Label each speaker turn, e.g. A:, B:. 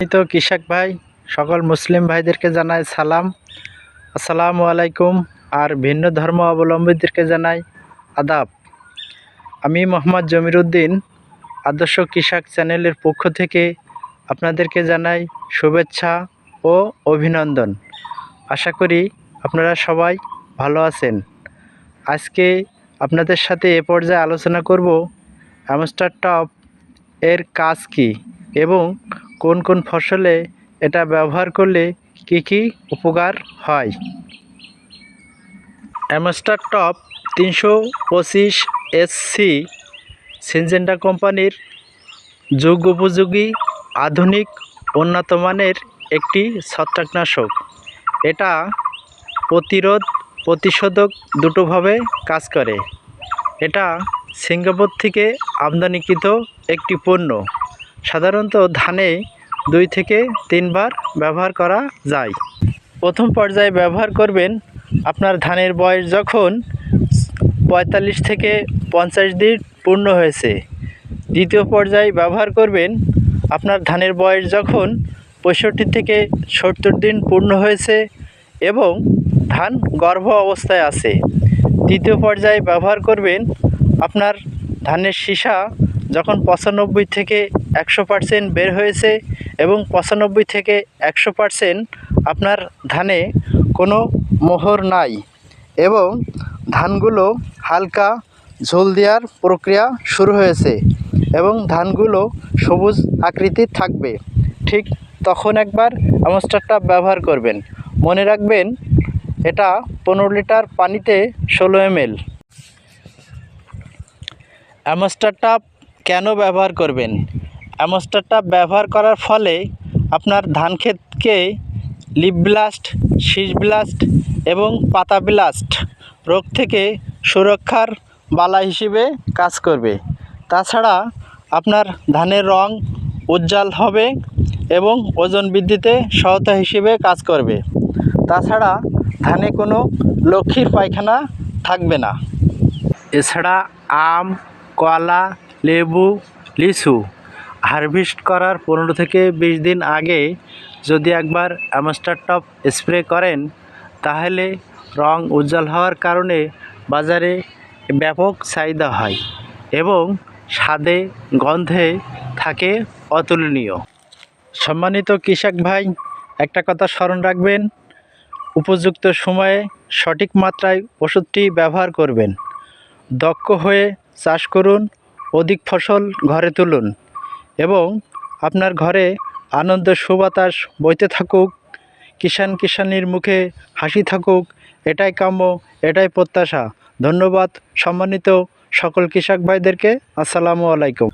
A: আমি তো কৃষক ভাই, সকল মুসলিম ভাইদেরকে জানাই সালাম। আসসালামু আলাইকুম আর ভিন্ন ধর্ম অবলম্বীদেরকে জানাই আদাব। আমি মোহাম্মদ জমিরুদ্দিন, আদর্শ কৃষক চ্যানেলের পক্ষ থেকে আপনাদেরকে জানাই শুভেচ্ছা ও অভিনন্দন। আশা করি আপনারা সবাই ভালো আছেন। আজকে আপনাদের সাথে এ পর্যায়ে আলোচনা করব অ্যামস্টার টপ এর কাজ কী এবং কোন কোন ফসলে এটা ব্যবহার করলে কি কি উপকার হয়? অ্যামস্টার টপ তিনশো পঁচিশ এসসি সিনজেন্ডা কোম্পানির যুগ উপযোগী আধুনিক উন্নত মানের একটি ছত্রাকনাশক। এটা প্রতিরোধ প্রতিষেধক দুটোভাবে কাজ করে। এটা সিঙ্গাপুর থেকে আমদানিকৃত একটি পণ্য। সাধারণত ধানে দুই থেকে তিনবার ব্যবহার করা যায়। প্রথম পর্যায়ে ব্যবহার করবেন আপনার ধানের বয়স যখন পঁয়তাল্লিশ থেকে পঞ্চাশ দিন পূর্ণ হয়েছে। দ্বিতীয় পর্যায়ে ব্যবহার করবেন আপনার ধানের বয়স যখন পঁয়ষট্টি থেকে সত্তর দিন পূর্ণ হয়েছে এবং ধান গর্ভ অবস্থায় আছে। তৃতীয় পর্যায়ে ব্যবহার করবেন আপনার ধানের সীসা যখন পঁচানব্বই থেকে একশো পার্সেন্ট বের হয়েছে এবং পঁচানব্বই থেকে একশো পার্সেন্ট আপনার ধানে কোনো মোহর নাই এবং ধানগুলো হালকা ঝোল দেওয়ার প্রক্রিয়া শুরু হয়েছে এবং ধানগুলো সবুজ আকৃতির থাকবে। ঠিক তখন একবার অ্যামস্টারটা ব্যবহার করবেন। মনে রাখবেন, এটা পনেরো লিটার পানিতে ষোলো এমএল। অ্যামস্টারটা কেন ব্যবহার করবেন? অ্যামস্টারটা ব্যবহার করার ফলে আপনার ধান ক্ষেতকে লিপ ব্লাস্ট, শীষ ব্লাস্ট এবং পাতা ব্লাস্ট রোগ থেকে সুরক্ষার বালা হিসেবে কাজ করবে। তাছাড়া আপনার ধানের রং উজ্জ্বল হবে এবং ওজন বৃদ্ধিতে সহায়তা হিসেবে কাজ করবে। তাছাড়া ধানে কোনো লক্ষ্মীর পায়খানা থাকবে না। এছাড়া আম, কলা, লেবু, লিচু হারভেস্ট করার পনেরো থেকে বিশ দিন আগে যদি একবার অ্যামস্টার টপ স্প্রে করেন, তাহলে রং উজ্জ্বল হওয়ার কারণে বাজারে ব্যাপক চাহিদা হয় এবং স্বাদে গন্ধে থাকে অতুলনীয়। সম্মানিত কৃষক ভাই, একটা কথা স্মরণ রাখবেন, উপযুক্ত সময়ে সঠিক মাত্রায় ওষুধটি ব্যবহার করবেন। দক্ষ হয়ে চাষ করুন, অধিক ফসল ঘরে তুলুন। এবং আপনার ঘরে আনন্দ সুবাতাস বইতে থাকুক কিষান কিষানির মুখে হাসি থাকুক, এটাই কাম্য, এটাই প্রত্যাশা। ধন্যবাদ, সম্মানিত সকল কৃষক ভাইদেরকে। আসসালামু আলাইকুম।